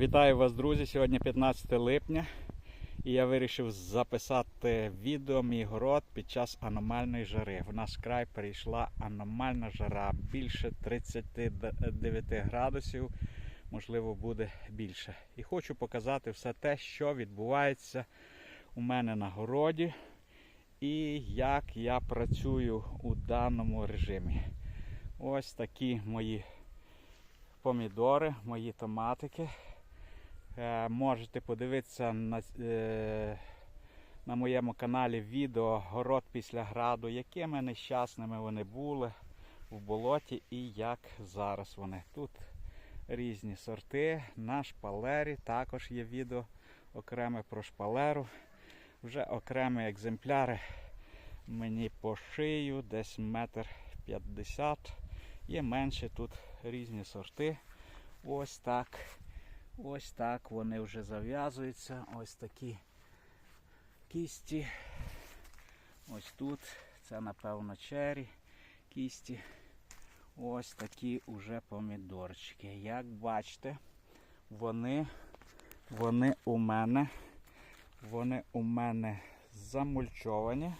Вітаю вас, друзі! Сьогодні 15 липня і я вирішив записати відео мій город під час аномальної жари. В наш край перейшла аномальна жара більше 39 градусів, можливо, буде більше. І хочу показати все те, що відбувається у мене на городі і як я працюю у даному режимі. Ось такі мої помідори, мої томатики. Е, Можете подивитися на, е, на моєму каналі відео Город після граду, якими нещасними вони були в болоті і як зараз вони. Тут різні сорти. На шпалері також є відео окреме про шпалеру. Вже окремі екземпляри мені по шию, десь метр п'ятдесят. Є менше тут різні сорти. Ось так. Ось так вони вже зав'язуються. Ось такі кісті. Ось тут. Це напевно чері кісті. Ось такі уже помідорчики. Як бачите, вони, вони у мене, вони у мене замульчовані,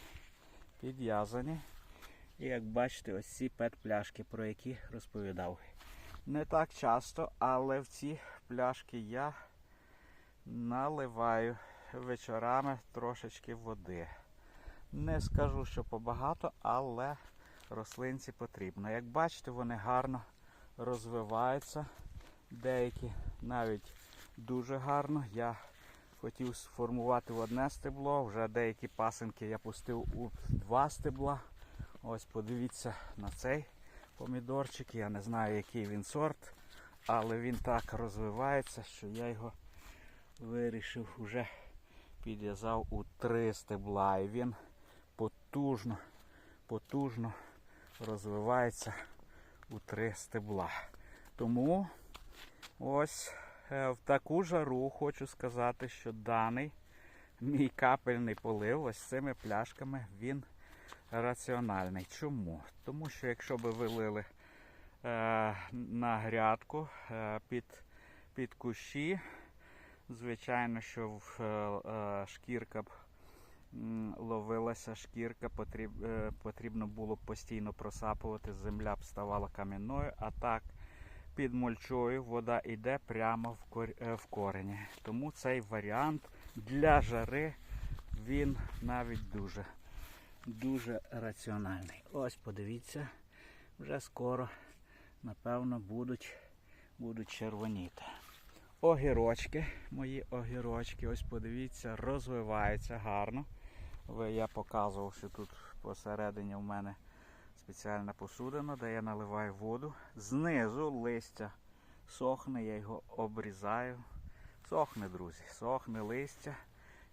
підв'язані. І як бачите, ось ці пет-пляшки, про які розповідав. Не так часто, але в ці пляшки я наливаю вечорами трошечки води. Не скажу, що побагато, але рослинці потрібно. Як бачите, вони гарно розвиваються. Деякі навіть дуже гарно. Я хотів сформувати в одне стебло, вже деякі пасинки я пустив у два стебла. Ось подивіться на цей помідорчик. Я не знаю, який він сорт, але він так розвивається, що я його вирішив вже підв'язав у три стебла. І він потужно, потужно розвивається у три стебла. Тому ось е, в таку жару хочу сказати, що даний мій капельний полив ось цими пляшками він раціональний. Чому? Тому що якщо би ви лили е, на грядку е, під, під кущі, звичайно, що в, е, е, шкірка б ловилася, шкірка потріб, е, потрібно було б постійно просапувати, земля б ставала кам'яною, а так під мульчою вода йде прямо в, кор, е, в корені. Тому цей варіант для жари він навіть дуже дуже раціональний. Ось подивіться, вже скоро, напевно, будуть, будуть червоніти. Огірочки, мої огірочки, ось подивіться, розвиваються гарно. Я показував, що тут посередині в мене спеціальна посудина, де я наливаю воду. Знизу листя сохне, я його обрізаю. Сохне, друзі, сохне листя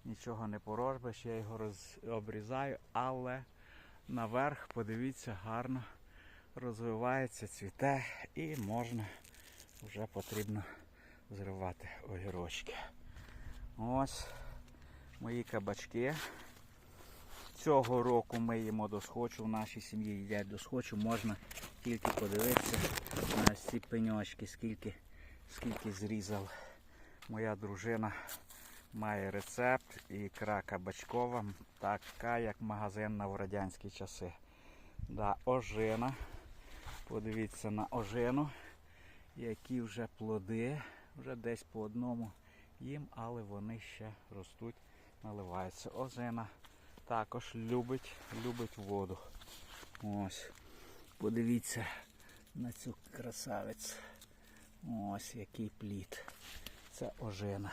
нічого не поробиш, я його роз... обрізаю, але наверх, подивіться, гарно розвивається, цвіте і можна вже потрібно зривати огірочки. Ось мої кабачки. Цього року ми їмо досхочу, в нашій сім'ї їдять досхочу, можна тільки подивитися на ці пеньочки, скільки, скільки зрізав моя дружина має рецепт і ікра кабачкова, така як магазинна в радянські часи. Да, ожина. Подивіться на ожину, які вже плоди, вже десь по одному їм, але вони ще ростуть, наливаються. Ожина також любить, любить воду. Ось. Подивіться на цю красавицю. Ось який плід. Це ожина.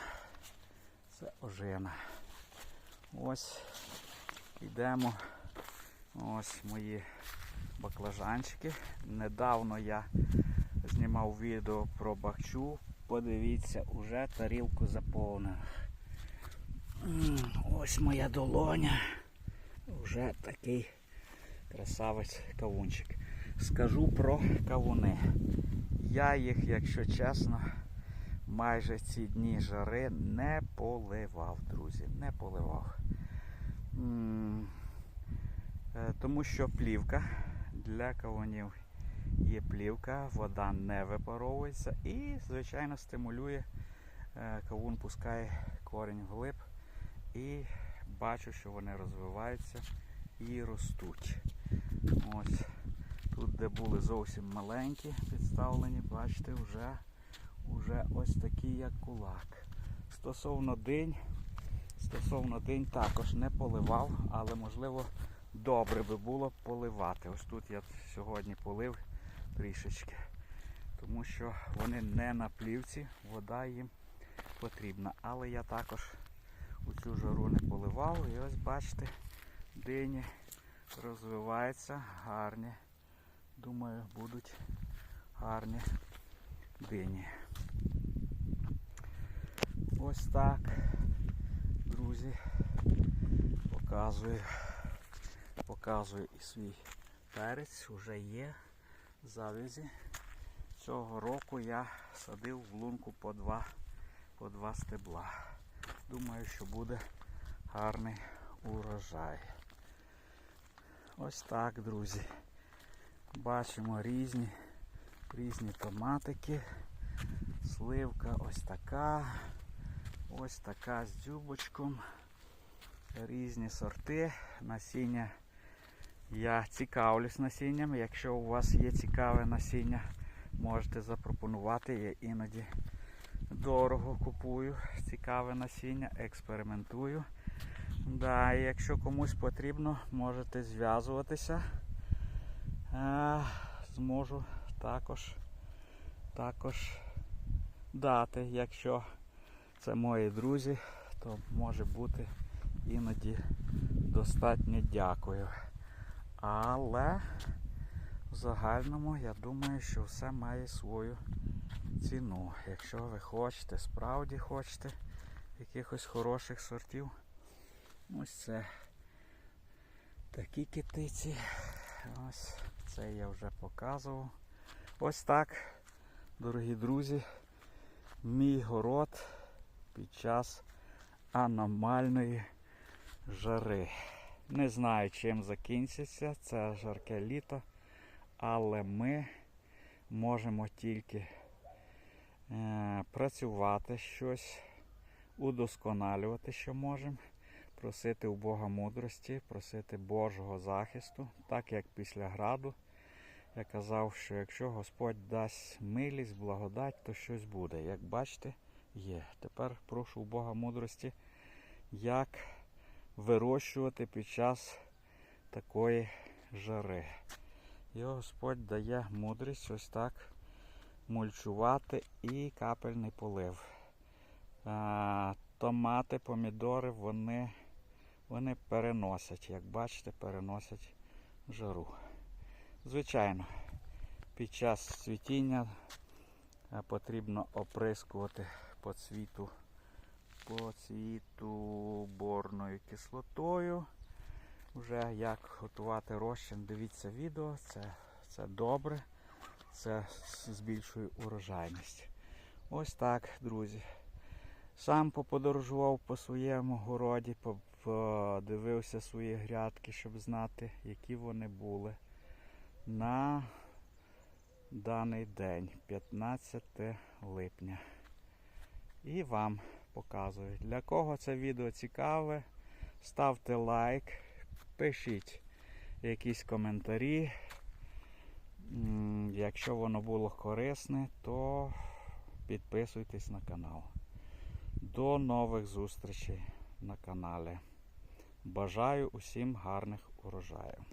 Це ожина. Ось йдемо. Ось мої баклажанчики. Недавно я знімав відео про бахчу. Подивіться, уже тарілку заповнив. Ось моя долоня. Вже такий красавець кавунчик. Скажу про кавуни. Я їх, якщо чесно, майже ці дні жари не поливав, друзі, не поливав. Е, Тому що плівка для кавунів є плівка, вода не випаровується і, звичайно, стимулює Е, Кавун пускає корінь вглиб і бачу, що вони розвиваються і ростуть. Ось тут, де були зовсім маленькі, підставлені, бачите, вже, вже ось такі, як кулак. Стосовно динь, стосовно динь також не поливав, але можливо добре би було поливати. Ось тут я сьогодні полив трішечки, тому що вони не на плівці, вода їм потрібна. Але я також у цю жару не поливав. І ось бачите, дині розвиваються гарні. Думаю, будуть гарні дині. Ось так, друзі, показую, показую і свій перець, вже є завязі. Цього року я садив в лунку по два, по два стебла. Думаю, що буде гарний урожай. Ось так, друзі. Бачимо різні, різні томатики. Сливка ось така. Ось така з дзюбочком. Різні сорти. Насіння. Я цікавлюсь насінням. Якщо у вас є цікаве насіння, можете запропонувати. Я іноді дорого купую цікаве насіння, експериментую. Да, і якщо комусь потрібно, можете зв'язуватися. Е, Зможу також, також дати, якщо це мої друзі, то може бути іноді достатньо дякую. Але в загальному я думаю, що все має свою ціну. Якщо ви хочете, справді хочете якихось хороших сортів. Ось це такі китиці. Ось це я вже показував. Ось так, дорогі друзі, мій город під час аномальної жари. Не знаю, чим закінчиться це жарке літо, але ми можемо тільки е, працювати щось, удосконалювати, що можемо, просити у Бога мудрості, просити Божого захисту, так як після граду. Я казав, що якщо Господь дасть милість, благодать, то щось буде. Як бачите, є. Тепер прошу у Бога мудрості, як вирощувати під час такої жари. І Господь дає мудрість ось так мульчувати і капельний полив. А, томати, помідори, вони, вони переносять, як бачите, переносять жару. Звичайно, під час цвітіння е, потрібно оприскувати по цвіту, по цвіту борною кислотою. Вже як готувати розчин, дивіться відео, це, це добре, це збільшує урожайність. Ось так, друзі. Сам поподорожував по своєму городі, подивився свої грядки, щоб знати, які вони були на даний день, 15 липня. І вам показую. Для кого це відео цікаве, ставте лайк, пишіть якісь коментарі. Якщо воно було корисне, то підписуйтесь на канал. До нових зустрічей на каналі. Бажаю усім гарних урожаїв.